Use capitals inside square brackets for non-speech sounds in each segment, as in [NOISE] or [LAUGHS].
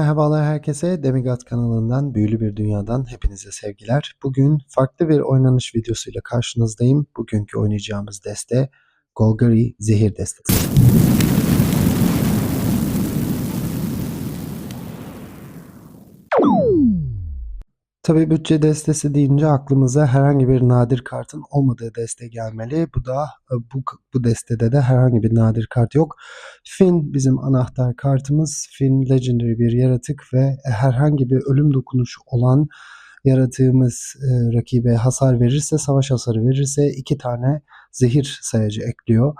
Merhabalar herkese. Demigod kanalından, Büyülü Bir Dünya'dan hepinize sevgiler. Bugün farklı bir oynanış videosuyla karşınızdayım. Bugünkü oynayacağımız deste Golgari Zehir Destesi. Tabi bütçe destesi deyince aklımıza herhangi bir nadir kartın olmadığı deste gelmeli. Bu da bu, bu destede de herhangi bir nadir kart yok. Finn bizim anahtar kartımız. Finn legendary bir yaratık ve herhangi bir ölüm dokunuşu olan yaratığımız e, rakibe hasar verirse, savaş hasarı verirse iki tane zehir sayacı ekliyor.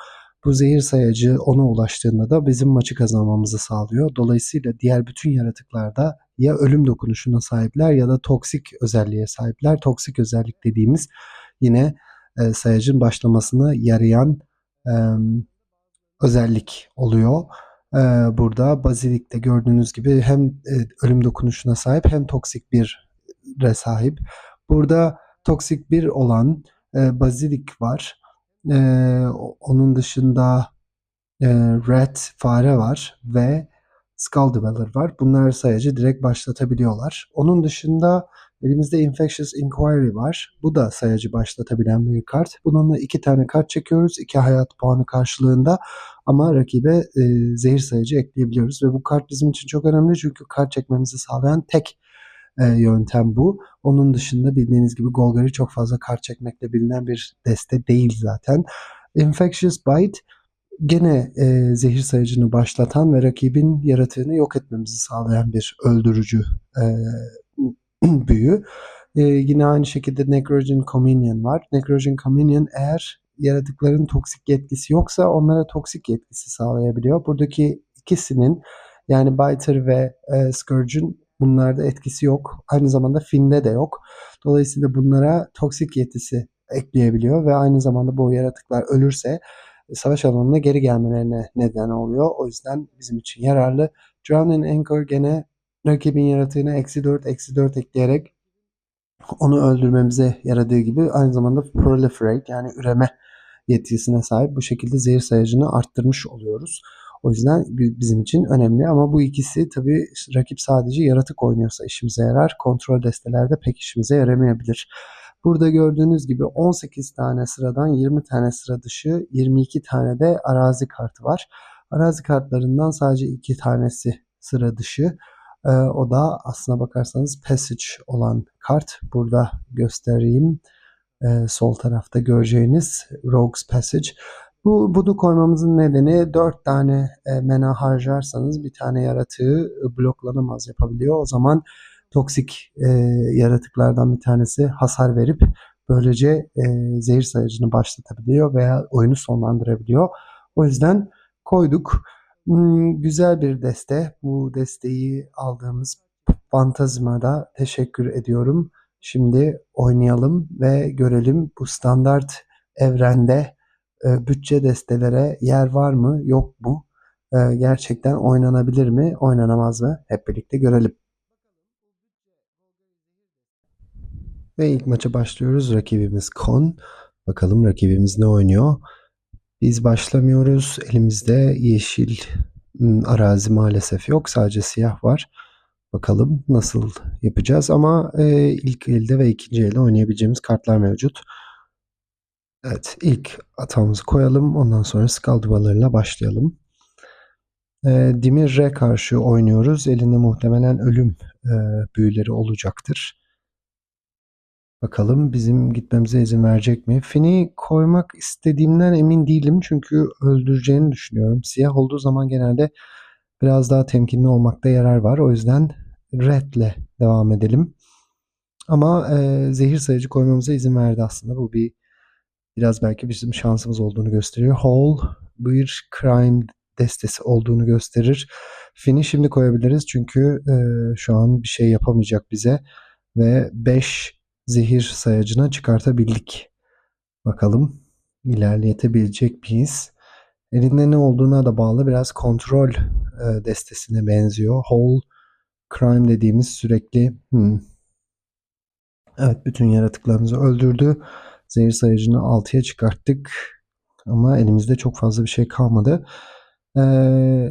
Bu zehir sayacı ona ulaştığında da bizim maçı kazanmamızı sağlıyor. Dolayısıyla diğer bütün yaratıklarda ya ölüm dokunuşuna sahipler ya da toksik özelliğe sahipler. Toksik özellik dediğimiz yine e, sayacın başlamasına yarayan e, özellik oluyor. E, burada Bazilik'te gördüğünüz gibi hem e, ölüm dokunuşuna sahip hem toksik bir re sahip. Burada toksik bir olan e, Bazilik var. E, onun dışında e, Red fare var ve Skull Dweller var. Bunlar sayacı direkt başlatabiliyorlar. Onun dışında elimizde Infectious Inquiry var. Bu da sayacı başlatabilen bir kart. Bununla iki tane kart çekiyoruz. iki hayat puanı karşılığında ama rakibe e, zehir sayacı ekleyebiliyoruz. Ve bu kart bizim için çok önemli çünkü kart çekmemizi sağlayan tek e, yöntem bu. Onun dışında bildiğiniz gibi Golgari çok fazla kart çekmekle bilinen bir deste değil zaten. Infectious Bite gene e, zehir sayıcını başlatan ve rakibin yaratığını yok etmemizi sağlayan bir öldürücü e, [CLEARS THROAT] büyü. E, yine aynı şekilde Necrogen Communion var. Necrogen Communion eğer yaratıkların toksik yetkisi yoksa onlara toksik yetkisi sağlayabiliyor. Buradaki ikisinin yani Biter ve e, Scourge'ün bunlarda etkisi yok. Aynı zamanda Finn'de de yok. Dolayısıyla bunlara toksik yetkisi ekleyebiliyor ve aynı zamanda bu yaratıklar ölürse savaş alanına geri gelmelerine neden oluyor. O yüzden bizim için yararlı. Drowning Anchor gene rakibin yaratığına eksi 4 eksi 4 ekleyerek onu öldürmemize yaradığı gibi aynı zamanda proliferate yani üreme yetkisine sahip bu şekilde zehir sayacını arttırmış oluyoruz. O yüzden bizim için önemli ama bu ikisi tabii rakip sadece yaratık oynuyorsa işimize yarar. Kontrol destelerde pek işimize yaramayabilir. Burada gördüğünüz gibi 18 tane sıradan 20 tane sıra dışı 22 tane de arazi kartı var. Arazi kartlarından sadece 2 tanesi sıra dışı. Ee, o da aslına bakarsanız Passage olan kart. Burada göstereyim. Ee, sol tarafta göreceğiniz Rogue's Passage. Bu, bunu koymamızın nedeni 4 tane e, mena harcarsanız bir tane yaratığı bloklanamaz yapabiliyor. O zaman toksik e, yaratıklardan bir tanesi hasar verip böylece e, zehir sayacını başlatabiliyor veya oyunu sonlandırabiliyor. O yüzden koyduk. Hmm, güzel bir deste. Bu desteği aldığımız Fantazma'da teşekkür ediyorum. Şimdi oynayalım ve görelim bu standart evrende e, bütçe destelere yer var mı yok mu? E, gerçekten oynanabilir mi oynanamaz mı? Hep birlikte görelim. Ve ilk maça başlıyoruz. Rakibimiz Kon. Bakalım rakibimiz ne oynuyor? Biz başlamıyoruz. Elimizde yeşil ıı, arazi maalesef yok. Sadece siyah var. Bakalım nasıl yapacağız ama e, ilk elde ve ikinci elde oynayabileceğimiz kartlar mevcut. Evet ilk atağımızı koyalım. Ondan sonra Skull duvarlarıyla başlayalım. E, Dimir'e karşı oynuyoruz. Elinde muhtemelen ölüm e, büyüleri olacaktır. Bakalım bizim gitmemize izin verecek mi? Fini koymak istediğimden emin değilim çünkü öldüreceğini düşünüyorum. Siyah olduğu zaman genelde biraz daha temkinli olmakta yarar var. O yüzden redle devam edelim. Ama e, zehir sayıcı koymamıza izin verdi aslında. Bu bir biraz belki bizim şansımız olduğunu gösteriyor. Hall bir crime destesi olduğunu gösterir. Fini şimdi koyabiliriz çünkü e, şu an bir şey yapamayacak bize. Ve 5 zehir sayacına çıkartabildik. Bakalım ilerletebilecek miyiz? Elinde ne olduğuna da bağlı biraz kontrol e, destesine benziyor. Whole crime dediğimiz sürekli hmm. evet bütün yaratıklarımızı öldürdü. Zehir sayacını 6'ya çıkarttık. Ama elimizde çok fazla bir şey kalmadı. Ee,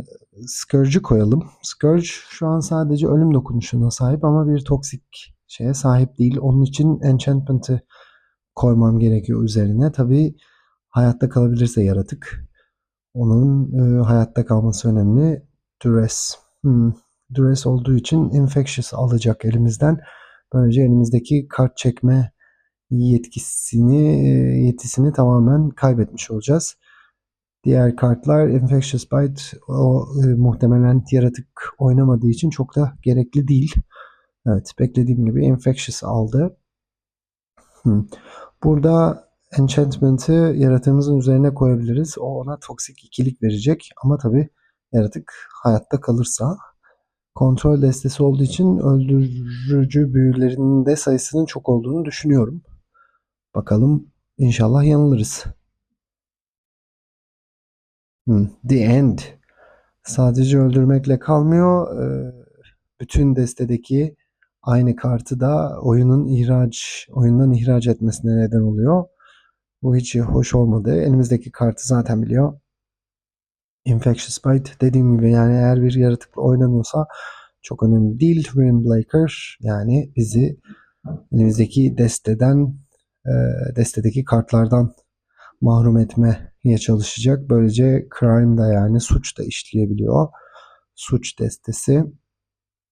Scourge'ü koyalım. Scourge şu an sadece ölüm dokunuşuna sahip ama bir toksik şeye sahip değil. Onun için Enchantment'ı koymam gerekiyor üzerine. Tabii hayatta kalabilirse yaratık. Onun e, hayatta kalması önemli. Duress. Hmm. Duress olduğu için Infectious alacak elimizden. Böylece elimizdeki kart çekme yetkisini e, yetisini tamamen kaybetmiş olacağız. Diğer kartlar Infectious Bite o e, muhtemelen yaratık oynamadığı için çok da gerekli değil. Evet beklediğim gibi Infectious aldı. Burada Enchantment'ı yaratığımızın üzerine koyabiliriz. O ona toksik ikilik verecek ama tabi yaratık hayatta kalırsa kontrol destesi olduğu için öldürücü büyülerinin de sayısının çok olduğunu düşünüyorum. Bakalım inşallah yanılırız. Hmm, The End. Sadece öldürmekle kalmıyor. Ee, bütün destedeki aynı kartı da oyunun ihraç, oyundan ihraç etmesine neden oluyor. Bu hiç hoş olmadı. Elimizdeki kartı zaten biliyor. Infectious Bite dediğim gibi yani eğer bir yaratıkla oynanıyorsa çok önemli değil. Windbreaker yani bizi elimizdeki desteden e, destedeki kartlardan mahrum etmeye çalışacak. Böylece crime da yani suç da işleyebiliyor. Suç destesi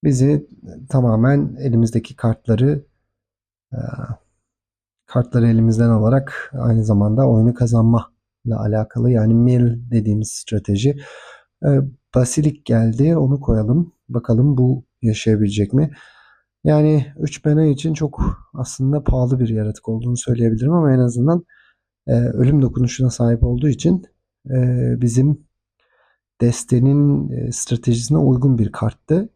bizi tamamen elimizdeki kartları e, kartları elimizden alarak aynı zamanda oyunu kazanma ile alakalı yani mill dediğimiz strateji. E, Basilik geldi onu koyalım. Bakalım bu yaşayabilecek mi? Yani 3 mana için çok aslında pahalı bir yaratık olduğunu söyleyebilirim ama en azından e, ölüm dokunuşuna sahip olduğu için bizim destenin stratejisine uygun bir karttı.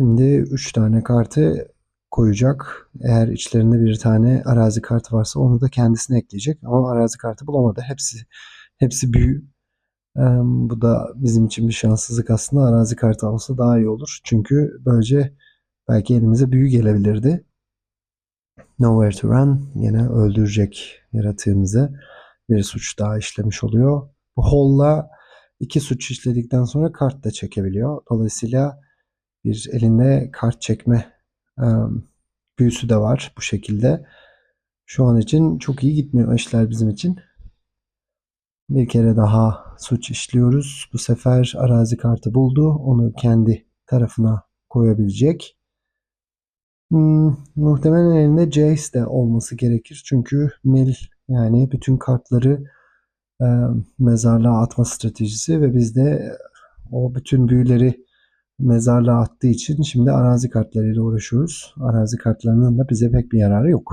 Şimdi 3 tane kartı koyacak. Eğer içlerinde bir tane arazi kartı varsa onu da kendisine ekleyecek. Ama arazi kartı bulamadı. Hepsi hepsi büyü. Ee, bu da bizim için bir şanssızlık aslında. Arazi kartı alsa daha iyi olur. Çünkü böylece belki elimize büyü gelebilirdi. Nowhere to Run yine öldürecek yaratığımızı. Bir suç daha işlemiş oluyor. Bu Hall'la iki suç işledikten sonra kart da çekebiliyor. Dolayısıyla bir elinde kart çekme büyüsü de var bu şekilde. Şu an için çok iyi gitmiyor işler bizim için. Bir kere daha suç işliyoruz. Bu sefer arazi kartı buldu. Onu kendi tarafına koyabilecek. Hmm, muhtemelen elinde Jace de olması gerekir. Çünkü Mil yani bütün kartları e, mezarlığa atma stratejisi ve biz de o bütün büyüleri mezarlığa attığı için şimdi arazi kartlarıyla uğraşıyoruz. Arazi kartlarının da bize pek bir yararı yok.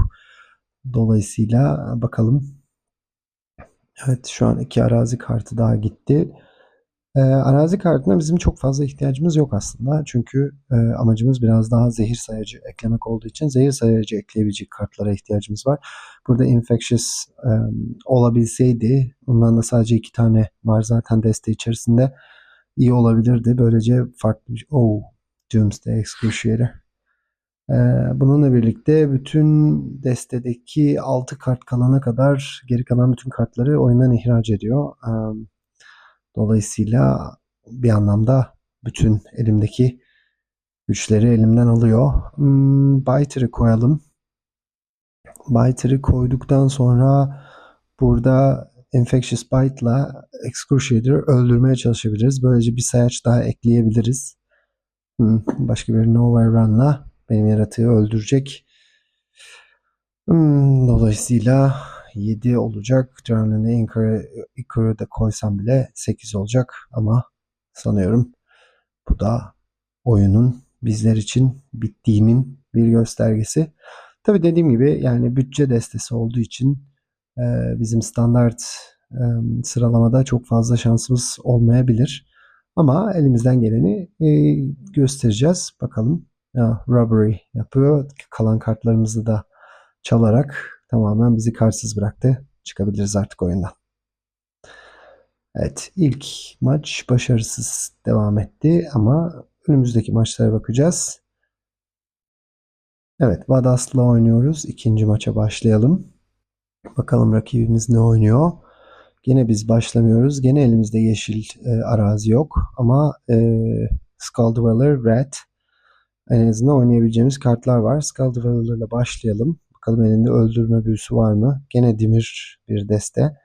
Dolayısıyla bakalım. Evet şu an iki arazi kartı daha gitti. E, arazi kartına bizim çok fazla ihtiyacımız yok aslında. Çünkü e, amacımız biraz daha zehir sayacı eklemek olduğu için zehir sayacı ekleyebilecek kartlara ihtiyacımız var. Burada Infectious e, olabilseydi, ondan da sadece iki tane var zaten deste içerisinde iyi olabilirdi. Böylece farklı bir Oh, Doomsday Excruciator. Ee, bununla birlikte bütün destedeki 6 kart kalana kadar geri kalan bütün kartları oyundan ihraç ediyor. Ee, dolayısıyla bir anlamda bütün elimdeki güçleri elimden alıyor. Hmm, Biter'ı koyalım. Biter'ı koyduktan sonra burada Infectious Bite'la Excruciator'ı öldürmeye çalışabiliriz. Böylece bir sayaç daha ekleyebiliriz. Hmm, başka bir Nowhere Run'la benim yaratığı öldürecek. Hmm, dolayısıyla 7 olacak. Drowning'e Icar'ı da koysam bile 8 olacak. Ama sanıyorum bu da oyunun bizler için bittiğinin bir göstergesi. Tabi dediğim gibi yani bütçe destesi olduğu için bizim standart sıralamada çok fazla şansımız olmayabilir. Ama elimizden geleni göstereceğiz. Bakalım. Ya, robbery yapıyor. Kalan kartlarımızı da çalarak tamamen bizi kartsız bıraktı. Çıkabiliriz artık oyundan. Evet ilk maç başarısız devam etti ama önümüzdeki maçlara bakacağız. Evet Vadas'la oynuyoruz. İkinci maça başlayalım. Bakalım rakibimiz ne oynuyor. Gene biz başlamıyoruz. Gene elimizde yeşil e, arazi yok. Ama e, Skull Red en azından oynayabileceğimiz kartlar var. Skull Dweller'la başlayalım. Bakalım elinde öldürme büyüsü var mı? Gene Dimir bir deste.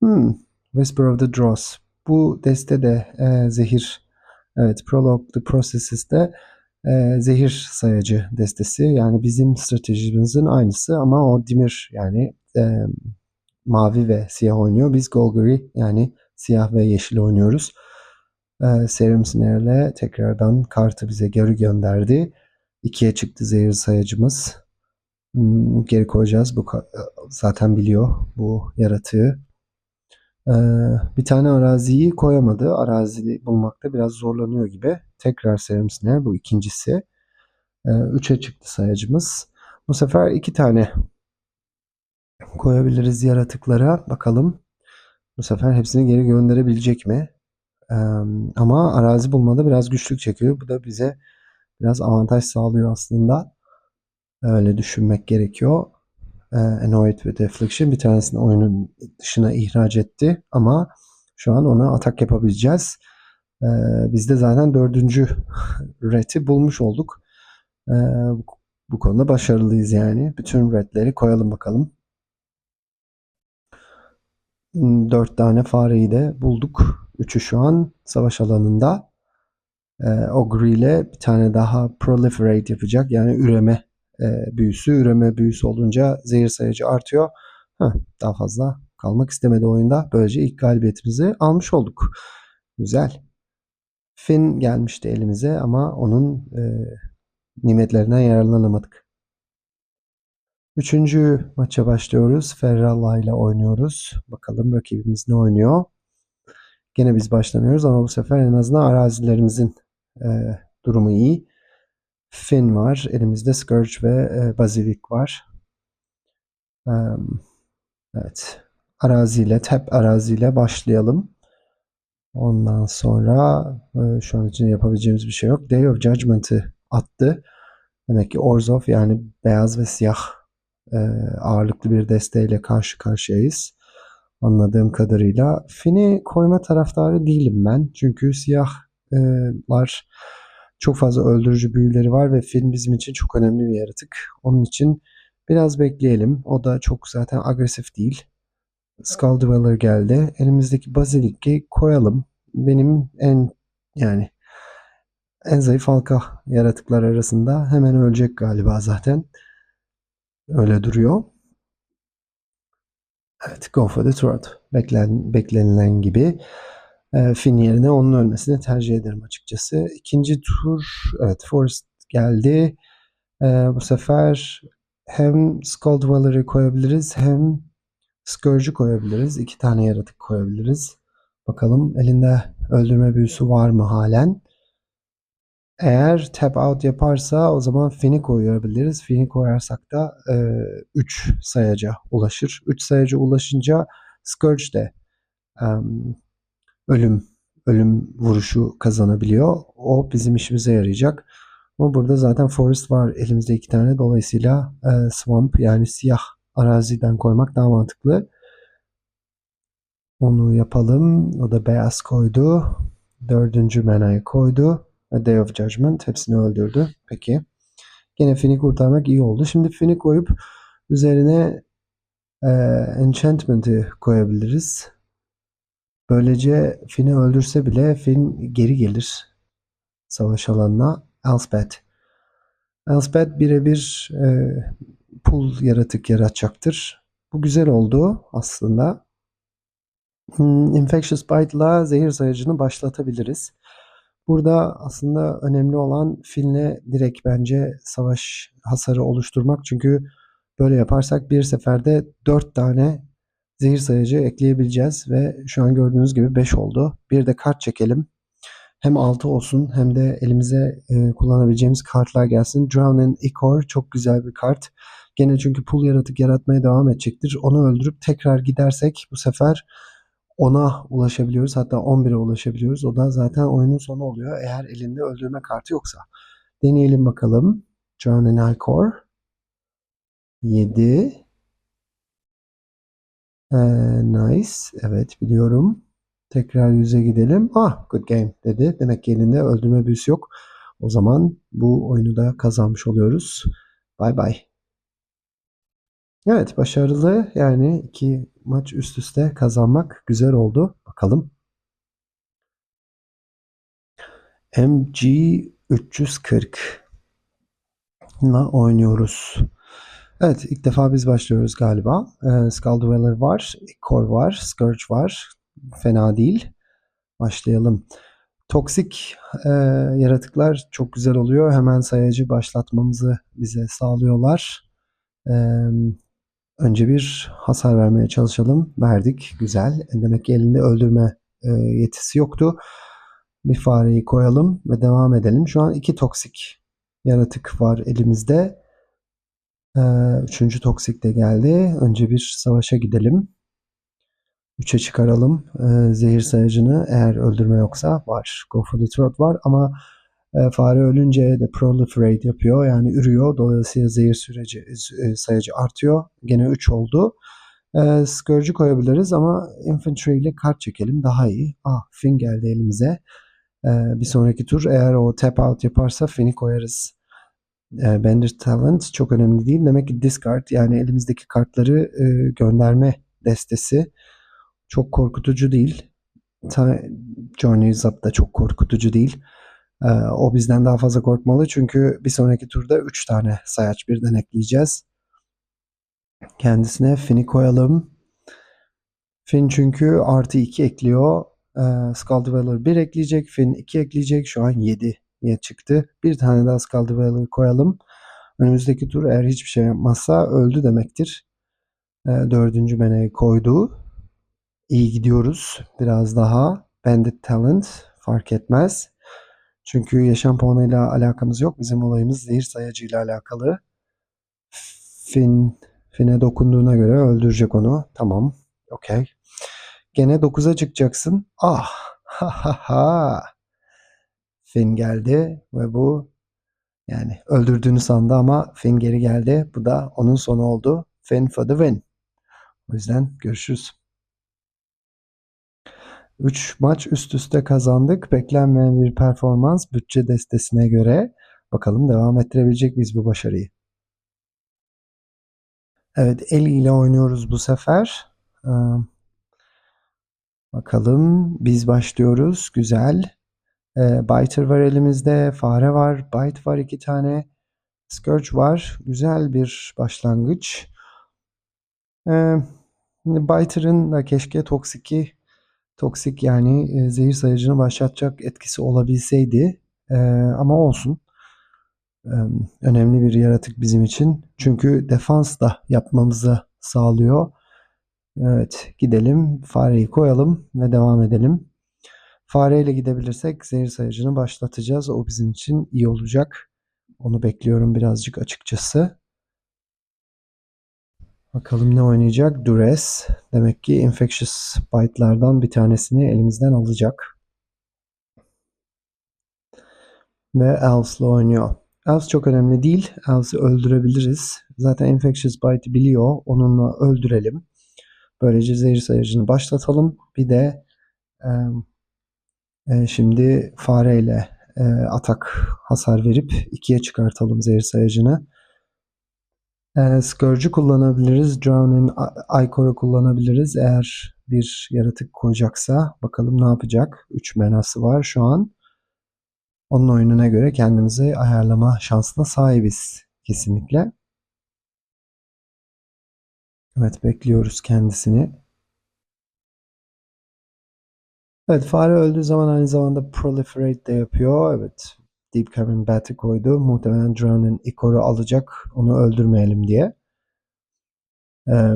Hmm, Whisper of the Dross. Bu deste de e, zehir. Evet, Prologue the Processes'de e, zehir sayacı destesi. Yani bizim stratejimizin aynısı ama o Dimir yani e, mavi ve siyah oynuyor. Biz Golgari yani siyah ve yeşil oynuyoruz. Ee, Serum Snare'le tekrardan kartı bize geri gönderdi. İkiye çıktı zehir sayacımız. Hmm, geri koyacağız. Bu zaten biliyor bu yaratığı. Ee, bir tane araziyi koyamadı. Arazi bulmakta biraz zorlanıyor gibi. Tekrar Serum Snare bu ikincisi. Ee, üçe çıktı sayacımız. Bu sefer iki tane koyabiliriz yaratıklara. Bakalım. Bu sefer hepsini geri gönderebilecek mi? Ama arazi bulmada biraz güçlük çekiyor. Bu da bize biraz avantaj sağlıyor aslında. Öyle düşünmek gerekiyor. Ee, Annoyed ve Deflection bir tanesini oyunun dışına ihraç etti. Ama şu an ona atak yapabileceğiz. Ee, biz de zaten dördüncü [LAUGHS] red'i bulmuş olduk. Bu konuda başarılıyız yani. Bütün red'leri koyalım bakalım. Hmm, Dört tane fareyi de bulduk. Üçü şu an savaş alanında. Ee, Ogre ile bir tane daha proliferate yapacak. Yani üreme e, büyüsü. Üreme büyüsü olunca zehir sayıcı artıyor. Heh, daha fazla kalmak istemedi oyunda. Böylece ilk galibiyetimizi almış olduk. Güzel. Finn gelmişti elimize ama onun e, nimetlerinden yararlanamadık. Üçüncü maça başlıyoruz. Ferralla ile oynuyoruz. Bakalım rakibimiz ne oynuyor. Gene biz başlamıyoruz ama bu sefer en azından arazilerimizin e, durumu iyi. Finn var. Elimizde Scourge ve e, Basilisk var. E, evet. Araziyle, tap araziyle başlayalım. Ondan sonra e, şu an için yapabileceğimiz bir şey yok. Day of Judgment'ı attı. Demek ki Orzhov yani beyaz ve siyah e, ağırlıklı bir desteğiyle karşı karşıyayız. Anladığım kadarıyla. Finn'i koyma taraftarı değilim ben. Çünkü siyahlar çok fazla öldürücü büyüleri var ve Finn bizim için çok önemli bir yaratık. Onun için biraz bekleyelim. O da çok zaten agresif değil. Skull Dweller geldi. Elimizdeki Basilik'i koyalım. Benim en yani en zayıf halka yaratıklar arasında hemen ölecek galiba zaten. Öyle duruyor. Evet, go for the throat. Beklen, beklenilen gibi. E, Finn yerine onun ölmesini tercih ederim açıkçası. İkinci tur, evet Forest geldi. E, bu sefer hem Skull Dweller'ı koyabiliriz hem Scourge'ü koyabiliriz. İki tane yaratık koyabiliriz. Bakalım elinde öldürme büyüsü var mı halen? Eğer tap out yaparsa o zaman Finn'i koyabiliriz. Finn'i koyarsak da 3 e, sayaca ulaşır. 3 sayaca ulaşınca Scourge de e, ölüm ölüm vuruşu kazanabiliyor. O bizim işimize yarayacak. Ama burada zaten Forest var elimizde iki tane. Dolayısıyla e, Swamp yani siyah araziden koymak daha mantıklı. Onu yapalım. O da beyaz koydu. Dördüncü manayı koydu. Day of Judgment hepsini öldürdü. Peki. Yine Finn'i kurtarmak iyi oldu. Şimdi Finn'i koyup üzerine e, Enchantment'ı koyabiliriz. Böylece Finn'i öldürse bile Finn geri gelir savaş alanına. Elspeth. Elspeth birebir e, pul yaratık yaratacaktır. Bu güzel oldu aslında. Hmm, Infectious Bite'la zehir sayacını başlatabiliriz. Burada aslında önemli olan Finn'le direkt bence savaş hasarı oluşturmak. Çünkü böyle yaparsak bir seferde 4 tane zehir sayacı ekleyebileceğiz ve şu an gördüğünüz gibi 5 oldu. Bir de kart çekelim. Hem 6 olsun hem de elimize e, kullanabileceğimiz kartlar gelsin. Drown and çok güzel bir kart. Gene çünkü pul yaratık yaratmaya devam edecektir. Onu öldürüp tekrar gidersek bu sefer 10'a ulaşabiliyoruz. Hatta 11'e ulaşabiliyoruz. O da zaten oyunun sonu oluyor. Eğer elinde öldürme kartı yoksa. Deneyelim bakalım. And Ichor. 7 Ee, nice. Evet biliyorum. Tekrar yüze gidelim. Ah good game dedi. Demek ki elinde öldürme büyüsü yok. O zaman bu oyunu da kazanmış oluyoruz. Bye bye. Evet başarılı yani iki maç üst üste kazanmak güzel oldu. Bakalım. MG 340 ile oynuyoruz. Evet ilk defa biz başlıyoruz galiba. Ee, Skull Dweller var, Core var, Scourge var. Fena değil. Başlayalım. Toksik e, yaratıklar çok güzel oluyor. Hemen sayacı başlatmamızı bize sağlıyorlar. E, önce bir hasar vermeye çalışalım. Verdik. Güzel. Demek ki elinde öldürme e, yetisi yoktu. Bir fareyi koyalım ve devam edelim. Şu an iki toksik yaratık var elimizde. E, üçüncü toksik de geldi. Önce bir savaşa gidelim. 3'e çıkaralım. E, zehir sayacını eğer öldürme yoksa var. Go for the throat var ama e, fare ölünce de proliferate yapıyor. Yani ürüyor. Dolayısıyla zehir süreci e, sayacı artıyor. Gene 3 oldu. E, Scourge'ü koyabiliriz ama infantry ile kart çekelim. Daha iyi. Ah Finn geldi elimize. E, bir sonraki tur eğer o tap out yaparsa Finn'i koyarız. E, Bender Talent çok önemli değil. Demek ki discard yani elimizdeki kartları e, gönderme destesi çok korkutucu değil. Johnny Zap da çok korkutucu değil. Ee, o bizden daha fazla korkmalı çünkü bir sonraki turda 3 tane sayaç birden ekleyeceğiz. Kendisine Finn'i koyalım. Finn çünkü artı 2 ekliyor. Ee, Skull Dweller 1 ekleyecek. Finn 2 ekleyecek. Şu an 7'ye çıktı. Bir tane daha Skull koyalım. Önümüzdeki tur eğer hiçbir şey yapmazsa öldü demektir. Ee, dördüncü meneyi koydu. İyi gidiyoruz. Biraz daha. Bandit Talent fark etmez. Çünkü yaşam puanıyla alakamız yok. Bizim olayımız zehir sayacıyla alakalı. Fin, Fin'e dokunduğuna göre öldürecek onu. Tamam. Okey. Gene 9'a çıkacaksın. Ah. Ha ha ha. Fin geldi ve bu yani öldürdüğünü sandı ama Fin geri geldi. Bu da onun sonu oldu. Fin for the win. O yüzden görüşürüz. 3 maç üst üste kazandık. Beklenmeyen bir performans bütçe destesine göre. Bakalım devam ettirebilecek miyiz bu başarıyı? Evet el ile oynuyoruz bu sefer. Ee, bakalım biz başlıyoruz. Güzel. Ee, Biter var elimizde. Fare var. Bite var iki tane. Scourge var. Güzel bir başlangıç. Ee, Biter'ın da keşke Toxic'i toksik yani e, zehir sayacını başlatacak etkisi olabilseydi e, ama olsun. E, önemli bir yaratık bizim için. Çünkü defans da yapmamızı sağlıyor. Evet gidelim fareyi koyalım ve devam edelim. Fareyle gidebilirsek zehir sayacını başlatacağız. O bizim için iyi olacak. Onu bekliyorum birazcık açıkçası. Bakalım ne oynayacak? Duress. Demek ki infectious bite'lardan bir tanesini elimizden alacak. Ve Elves'la oynuyor. Elves çok önemli değil. Elves'i öldürebiliriz. Zaten infectious bite'i biliyor. Onunla öldürelim. Böylece zehir sayacını başlatalım. Bir de e, e, şimdi fareyle e, atak hasar verip ikiye çıkartalım zehir sayacını. E, Scourge'ü kullanabiliriz. Drown'in Icor'u kullanabiliriz. Eğer bir yaratık koyacaksa bakalım ne yapacak. 3 menası var şu an. Onun oyununa göre kendimizi ayarlama şansına sahibiz kesinlikle. Evet bekliyoruz kendisini. Evet fare öldüğü zaman aynı zamanda proliferate de yapıyor. Evet Deep Cavern Bat'i koydu. Muhtemelen Drone'un Icor'u alacak. Onu öldürmeyelim diye. Ee,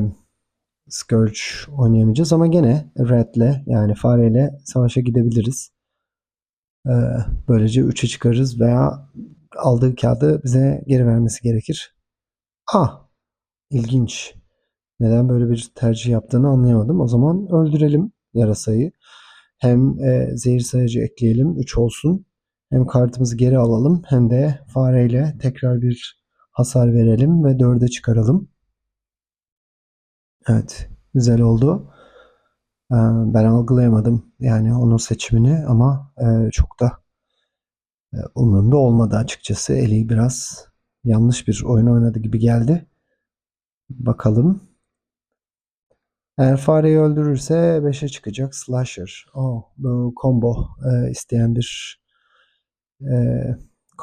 Scourge oynayamayacağız ama gene Red'le yani fareyle savaşa gidebiliriz. Ee, böylece 3'e çıkarız veya aldığı kağıdı bize geri vermesi gerekir. Ah! ilginç. Neden böyle bir tercih yaptığını anlayamadım. O zaman öldürelim yarasayı. Hem e, zehir sayıcı ekleyelim. 3 olsun. Hem kartımızı geri alalım hem de fareyle tekrar bir hasar verelim ve 4'e çıkaralım. Evet. Güzel oldu. Ee, ben algılayamadım yani onun seçimini ama e, çok da e, umurumda olmadı açıkçası. Eli biraz yanlış bir oyun oynadı gibi geldi. Bakalım. Eğer fareyi öldürürse 5'e çıkacak slasher. Oh, bu combo e, isteyen bir e,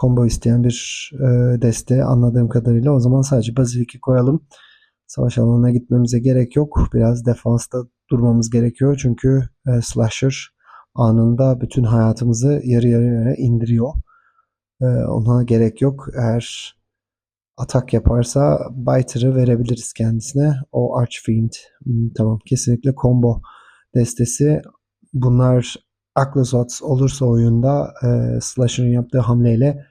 combo isteyen bir e, deste anladığım kadarıyla. O zaman sadece Bazilik'i koyalım. Savaş alanına gitmemize gerek yok. Biraz defansta durmamız gerekiyor. Çünkü e, slasher anında bütün hayatımızı yarı yarıya indiriyor. E, ona gerek yok. Eğer atak yaparsa Biter'ı verebiliriz kendisine. O Archfiend. Hmm, tamam kesinlikle combo destesi. Bunlar Aklosots olursa oyunda e, Slasher'ın yaptığı hamleyle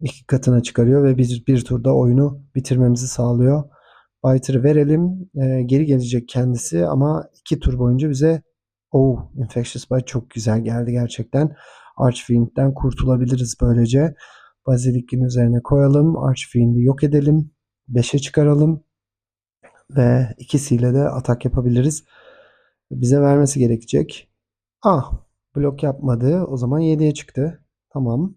iki katına çıkarıyor ve bir, bir turda oyunu bitirmemizi sağlıyor. Biter'ı verelim. E, geri gelecek kendisi ama iki tur boyunca bize Oh, Infectious Bite çok güzel geldi gerçekten. Archfiend'den kurtulabiliriz böylece. Bazilik'in üzerine koyalım. Archfiend'i yok edelim. 5'e çıkaralım. Ve ikisiyle de atak yapabiliriz. Bize vermesi gerekecek. Ah blok yapmadı. O zaman 7'ye çıktı. Tamam.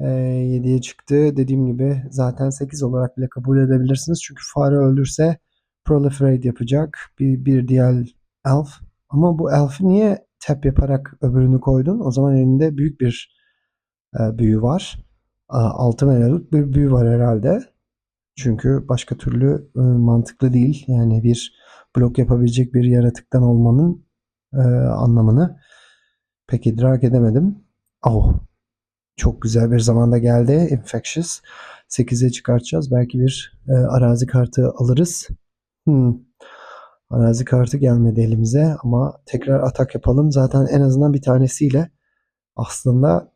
Ee, 7'ye çıktı. Dediğim gibi zaten 8 olarak bile kabul edebilirsiniz. Çünkü fare öldürse proliferate yapacak. Bir, bir diğer elf. Ama bu elf'i niye tap yaparak öbürünü koydun? O zaman elinde büyük bir e, büyü var. 6 megalık bir büyü var herhalde. Çünkü başka türlü e, mantıklı değil. Yani bir blok yapabilecek bir yaratıktan olmanın e, anlamını pek idrak edemedim. Oh, çok güzel bir zamanda geldi. Infectious. 8'e çıkartacağız. Belki bir e, arazi kartı alırız. Hmm. Arazi kartı gelmedi elimize ama tekrar atak yapalım. Zaten en azından bir tanesiyle aslında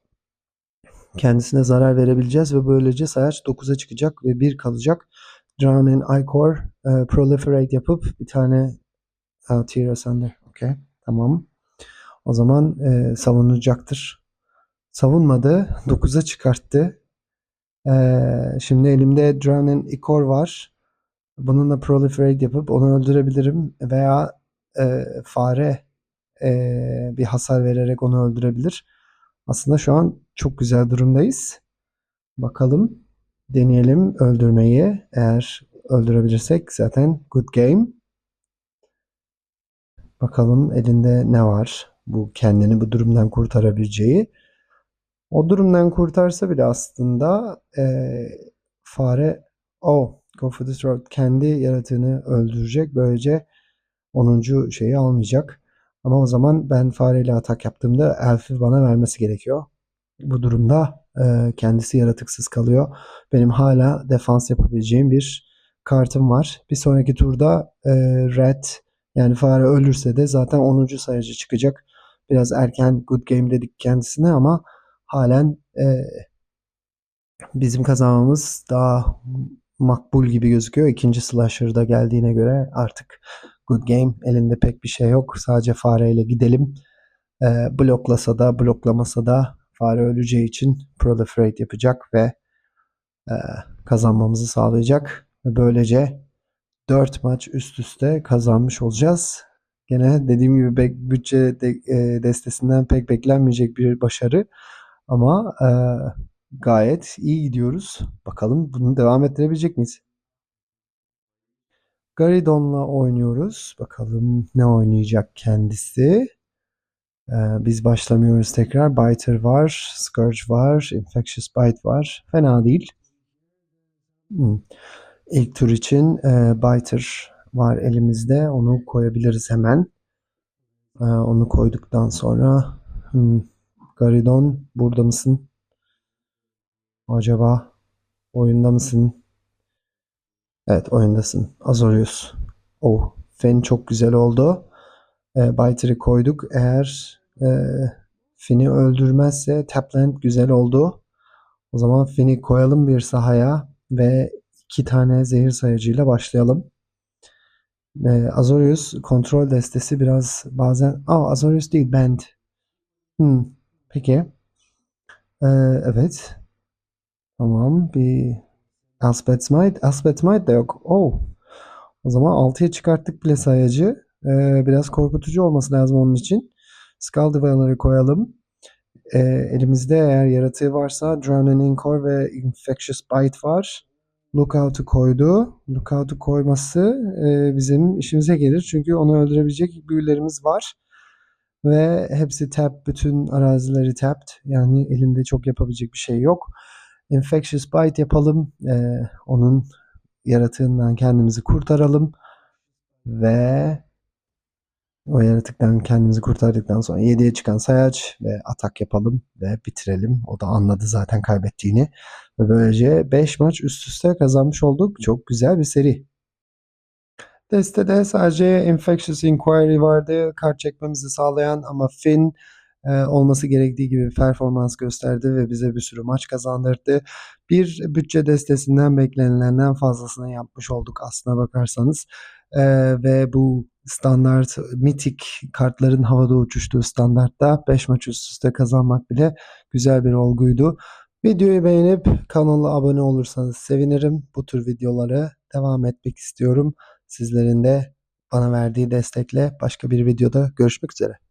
kendisine zarar verebileceğiz ve böylece sayaç 9'a çıkacak ve 1 kalacak. Drown in Icor e, proliferate yapıp bir tane uh, Tear Asunder. Okay. Tamam. O zaman e, savunacaktır. Savunmadı. 9'a çıkarttı. E, şimdi elimde Drown in Icor var. Bununla proliferate yapıp onu öldürebilirim veya e, fare e, bir hasar vererek onu öldürebilir. Aslında şu an çok güzel durumdayız. Bakalım deneyelim öldürmeyi. Eğer öldürebilirsek zaten good game. Bakalım elinde ne var? Bu kendini bu durumdan kurtarabileceği. O durumdan kurtarsa bile aslında e, fare oh go for the throat kendi yaratığını öldürecek. Böylece 10. şeyi almayacak. Ama o zaman ben fareyle atak yaptığımda elfi bana vermesi gerekiyor. Bu durumda e, kendisi yaratıksız kalıyor. Benim hala defans yapabileceğim bir kartım var. Bir sonraki turda e, red yani fare ölürse de zaten 10. sayıcı çıkacak. Biraz erken good game dedik kendisine ama halen e, bizim kazanmamız daha makbul gibi gözüküyor. İkinci slasher'da geldiğine göre artık good game elinde pek bir şey yok. Sadece fareyle gidelim. E, bloklasa da bloklamasa da fare öleceği için proliferate yapacak ve e, kazanmamızı sağlayacak. Böylece 4 maç üst üste kazanmış olacağız. Gene dediğim gibi bütçe e, destesinden pek beklenmeyecek bir başarı. Ama e, gayet iyi gidiyoruz. Bakalım bunu devam ettirebilecek miyiz? Garidon'la oynuyoruz. Bakalım ne oynayacak kendisi. Ee, biz başlamıyoruz tekrar. Biter var, Scourge var, Infectious Bite var. Fena değil. Hmm. İlk tur için e, Biter var elimizde. Onu koyabiliriz hemen. E, onu koyduktan sonra hmm, Garidon burada mısın? Acaba oyunda mısın? Evet oyundasın. Azorius. Oh. Fen çok güzel oldu. E, Biter'ı koyduk. Eğer e, Finn'i öldürmezse Tapland güzel oldu. O zaman Finn'i koyalım bir sahaya ve iki tane zehir sayıcıyla başlayalım. E, Azorius kontrol destesi biraz bazen... Aa Azorius değil Band. Hmm, peki. E, evet. Tamam bir Elspeth Smite. Elspeth Smite de yok. Oh. O zaman 6'ya çıkarttık bile sayacı. Ee, biraz korkutucu olması lazım onun için. Skull Dweller koyalım. Ee, elimizde eğer yaratığı varsa Drowning Inkor ve Infectious Bite var. Lookout'u koydu. Lookout'u koyması e, bizim işimize gelir. Çünkü onu öldürebilecek büyülerimiz var. Ve hepsi tap, bütün arazileri tapped. Yani elinde çok yapabilecek bir şey yok. Infectious Bite yapalım. Ee, onun yaratığından kendimizi kurtaralım. Ve o yaratıktan kendimizi kurtardıktan sonra 7'ye çıkan sayaç ve atak yapalım ve bitirelim. O da anladı zaten kaybettiğini. Ve böylece 5 maç üst üste kazanmış olduk. Çok güzel bir seri. Destede sadece Infectious Inquiry vardı. Kart çekmemizi sağlayan ama Finn e, olması gerektiği gibi performans gösterdi ve bize bir sürü maç kazandırdı. Bir bütçe destesinden beklenilenden fazlasını yapmış olduk aslına bakarsanız. E, ve bu standart mitik kartların havada uçuştuğu standartta 5 maç üst üste kazanmak bile güzel bir olguydu. Videoyu beğenip kanala abone olursanız sevinirim. Bu tür videolara devam etmek istiyorum. Sizlerin de bana verdiği destekle başka bir videoda görüşmek üzere.